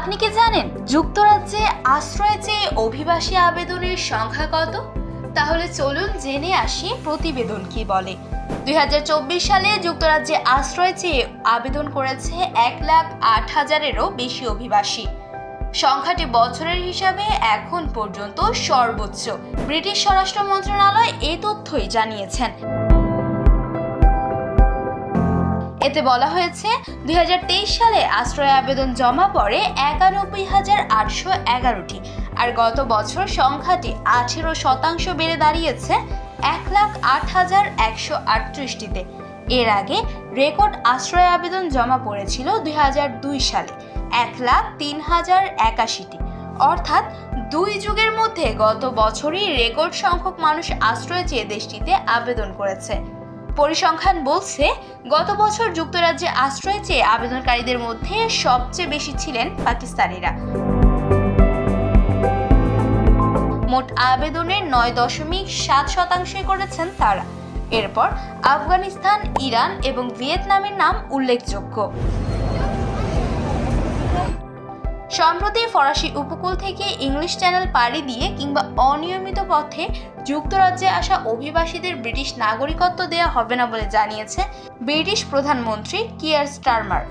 আপনি কি জানেন যুক্তরাজ্যে আশ্রয় চেয়ে অভিবাসী আবেদনের সংখ্যা কত? তাহলে চলুন জেনে আসি প্রতিবেদন কি বলে। দুই হাজার চব্বিশ সালে যুক্তরাজ্যে আশ্রয় চেয়ে আবেদন করেছে এক লাখ আট হাজারেরও বেশি অভিবাসী। সংখ্যাটি বছরের হিসাবে এখন পর্যন্ত সর্বোচ্চ। ব্রিটিশ স্বরাষ্ট্র মন্ত্রণালয় এ তথ্যই জানিয়েছেন। এতে বলা হয়েছে, দুই হাজার তেইশ সালে আশ্রয় আবেদন জমা পড়ে একানব্বই হাজার আটশো এগারোটি। আর গত বছর সংখ্যাটি আঠেরো শতাংশ বেড়ে দাঁড়িয়েছে এক লাখ আট হাজার একশো আটত্রিশটিতে। এর আগে রেকর্ড আশ্রয় আবেদন জমা পড়েছিল দুই দুই সালে, এক লাখ তিন হাজার একাশিটি। অর্থাৎ দুই যুগের মধ্যে গত বছরই রেকর্ড সংখ্যক মানুষ আশ্রয় চেয়ে দেশটিতে আবেদন করেছে। পরিসংখ্যান বলছে, গত বছর যুক্তরাজ্যে আশ্রয় চেয়ে আবেদনকারীদের মধ্যে সবচেয়ে বেশি ছিলেন পাকিস্তানিরা। মোট আবেদনের নয় দশমিক সাত শতাংশে করেছেন তারা। এরপর আফগানিস্তান, ইরান এবং ভিয়েতনামের নাম উল্লেখযোগ্য। সম্প্রতি ফরাসি উপকূল থেকে ইংলিশ চ্যানেল পাড়ি দিয়ে কিংবা অনিয়মিত পথে যুক্তরাজ্যে আসা অভিবাসীদের ব্রিটিশ নাগরিকত্ব দেওয়া হবে না বলে জানিয়েছে ব্রিটিশ প্রধানমন্ত্রী কিয়ার স্টারমার।